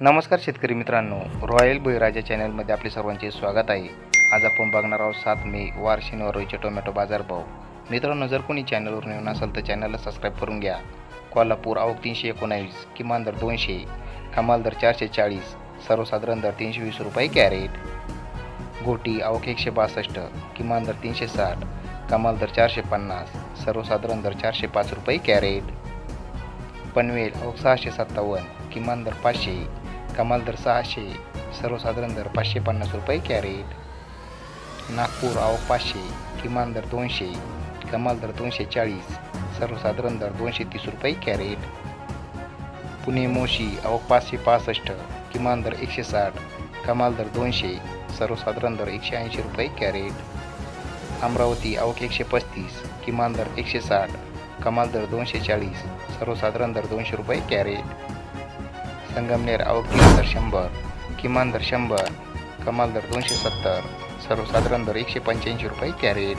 नमस्कार शेतकरी मित्रांनो. रॉयल बळीराजा चॅनलमध्ये आपले सर्वांचे स्वागत आहे. आज आपण बघणार आहोत सात मे वार शनिवार टोमॅटो बाजारभाव मित्रांनो जर कोणी चॅनलवर नवीन असाल तर चॅनलला सबस्क्राईब करून घ्या. कोल्हापूर आवक तीनशे एकोणावीस किमान दर दोनशे कमाल दर चारशे चाळीस सर्वसाधारण दर तीनशे वीस रुपये कॅरेट. गोटी आवक एकशे बासष्ट किमान दर तीनशे साठ कमाल दर चारशे पन्नास सर्वसाधारण दर चारशे पाच रुपये कॅरेट. पनवेल अवक सहाशे सत्तावन्न किमान दर पाचशे कमाल दर सहाशे सर्वसाधारण दर पाचशे पन्नास रुपये कॅरेट. नागपूर आवक पाचशे किमान दर दोनशे कमाल दर दोनशे चाळीस सर्वसाधारण दर दोनशे तीस रुपये कॅरेट. पुणे मोशी आवक पाचशे पासष्ट किमान दर एकशे साठ कमाल दर दोनशे सर्वसाधारण दर एकशे ऐंशी रुपये कॅरेट. अमरावती आवक एकशे पस्तीस किमान दर एकशे साठ कमाल दर दोनशे चाळीस सर्वसाधारण दर दोनशे रुपये कॅरेट. संगमनेर आवक किमान दर शंभर किमान दर शंभर कमाल दर दोनशे सत्तर सर्वसाधारण दर एकशे पंच्याऐंशी रुपये कॅरेट.